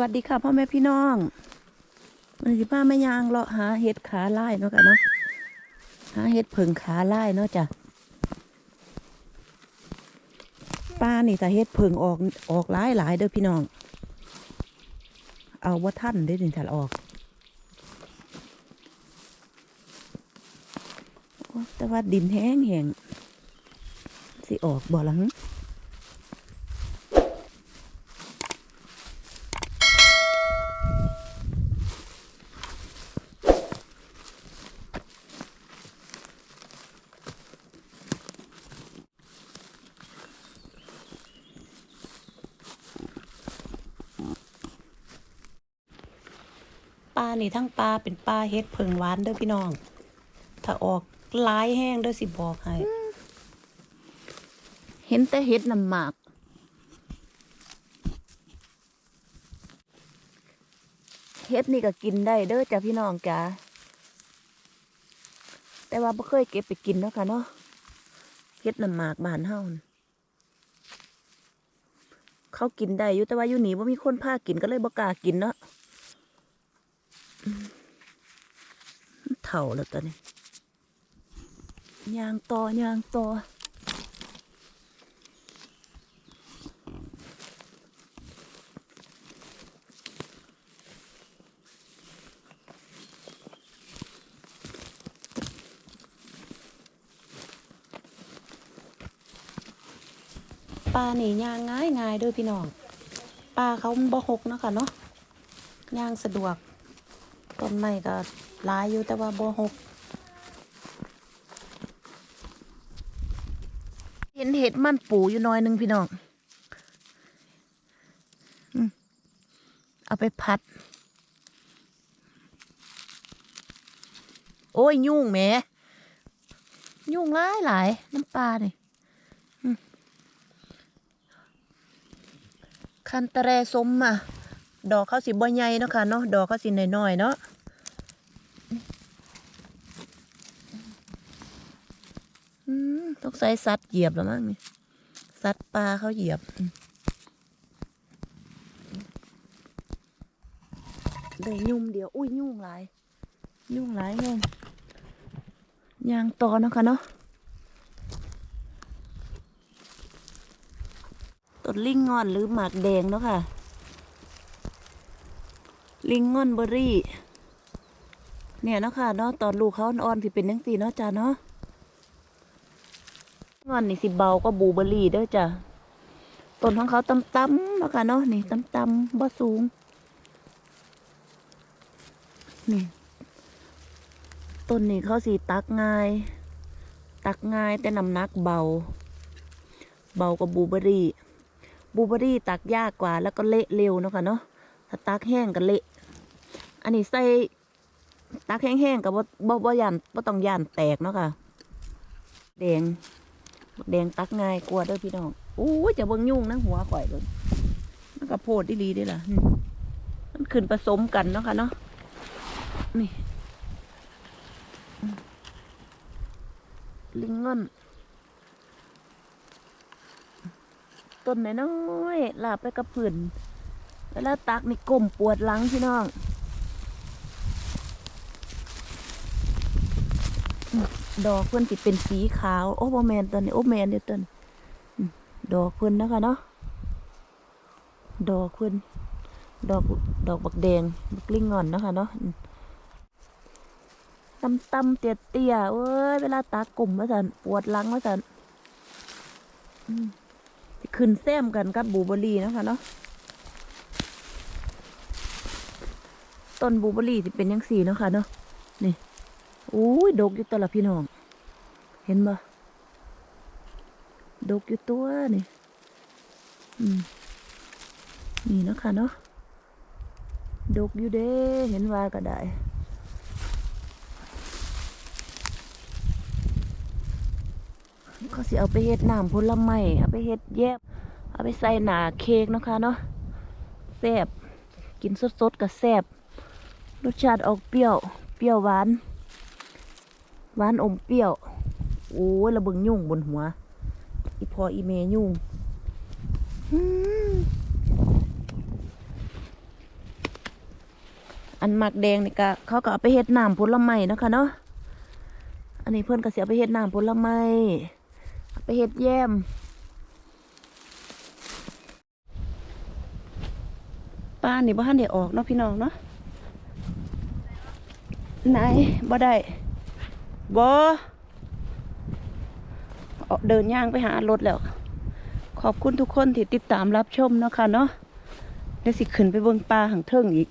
วัสดีค่ะพ่อแม่พี่น้องมันสิป้าแม่ยางเลาะหาเห็ดขาไล่เนาะกันเนาะหาเห็ดผึ่งขาไล่เนาะจ้ะป้านี่แต่เห็ดผึ่งออกออกหลายหลายเด้อพี่น้อง เอาว่าท่านได้ถึงถ้าออกแต่ว่าดินแห้งแห้งสิออกบ่หลัง ปลานี่ทั้งปลาเป็นปลาเฮ็ดเพิงหวานเด้อพี่น้อง ถ้าออกหลายแห้งเด้อสิบอกให้ เห็นแต่เฮ็ดน้ำหมาก เฮ็ดนี่ก็กินได้เด้อจ้ะพี่น้องจ้าแต่ว่าบ่เคยเก็บไปกินเนาะค่ะเนาะเฮ็ดน้ำหมากบ้านเฮาน่ะเขากินได้อยู่แต่ว่าอยู่นี่บ่มีคนพากินก็เลยบ่กล้ากินเนาะ เถ่าแล้วตอนนี้ยางต่อยางต่อปลานี่ยางง่ายง่ายด้วยพี่น้องปลาเขาบ่หกเนาะคะเนาะยางสะดวก ต้นไม้ก็หลายอยู่แต่ว่าบ่หกเห็นเห็ดมันปูอยู่หน้อยหนึงพี่น้องเอาไปพัด โอ้ย ยุ่งแหมยุ่งหลายหลายน้ำปลาเนี่ยคันตะแรสมอะ ดอกเขาสิบ่ใหญ่เนาะค่ะเนาะดอกเขาสิน้อยๆเนาะอืมต้องใส่สัตว์เหยียบแล้วมั้งนี่สัตว์ปลาเขาเหยียบอืมได้ยุ่มเดียวอุ้ยยุ่งหลายยุ่งหลายยุ่งยางตอเนาะค่ะเนาะต้นลิงงอนหรือหมากแดงเนาะค่ะ ลิงงอนเบอร์รี่ เนี่ยเนาะค่ะเนาะตอนลูกเขาอ่อนๆสิเป็นยังสี่เนาะจ้าเนาะงอนนี่สิเบาก็บูเบอร์รี่เด้อจ้ะต้นของเขาต่ำๆแล้วกันเนาะนี่ต่ำๆบ่สูง นี่ต้นนี้เขาสิตักง่าย ตักง่ายแต่น้ำหนักเบา เบากว่าบูเบอร์รี่บูเบอร์รี่ตักยากกว่าแล้วก็เละเร็วเนาะค่ะเนาะถ้าตักแห้งก็เละ อันนี้ใส่ตักแห้งๆกับบ่บ่บ่ย่านบ่ต้องย่านแตกเนาะค่ะแดงแดงตักง่ายกลัวเด้อพี่น้องโอ้จะเบิ่งยุ่งนะหัวข่อยเบิ่งมันก็โพดดีดีเด้ล่ะมันขึ้นผสมกันเนาะค่ะเนาะนี่ลิงเงอนต้นน้อยๆลาบไปกับผื่นเวลาตักนี่ก้มปวดหลังพี่น้อง ดอกเพื่อนสิเป็นสีขาว โอ้โบแมนตัวนี้โอ้แมนเดี๋ยวตัวนี้ดอกเพื่อนนะคะเนาะดอกเพื่อนดอกดอกบักแดงบักลิงงอนนะคะเนาะอืมตำตำเตี้ยเตี้ยเอ้ยเวลาตากลุ่มมาสันปวดหลังมาสันอืมสิขึ้นแซมกันกับบูเบอรี่นะคะเนาะต้นบูเบอร์รี่สิเป็นยังสีนะคะเนาะนี่ อุ้ยดกอยู่ตัวละพี่น้อง เห็นบ่ดกอยู่ตัวนี่อืมนี่เนาะคะเนาะดกอยู่เด้เห็นว่าก็ได้เขาสิเอาไปเฮ็ดน้ำผลไม้เอาไปเฮ็ดแยบ เอาไปใส่หนาเค้กนะคะเนาะแซ่บกินสดๆกับแซ่บรสชาติออกเปรี้ยว เปรี้ยวหวาน หวานอมเปรี้ยว โอ้ยระเบิงยุ่งบนหัว อีพออีเมยุ่งอันหมักแดงนี่ก็เขาก็เอาไปเฮ็ดน้ำผลไม้นะคะเนาะ อันนี้เพื่อนก็เสียไปเฮ็ดน้ำผลไม้ไปเฮ็ดแยม ป้านี่บ่ทันได้ออกเนาะพี่น้องเนาะ ไหนบ่ได้ บอเดินย่างไปหารถแล้ว ขอบคุณทุกคนที่ติดตามรับชมเนาะค่ะเนาะได้สิขึ้นไปเบิ่งปลาหังเทิงอีก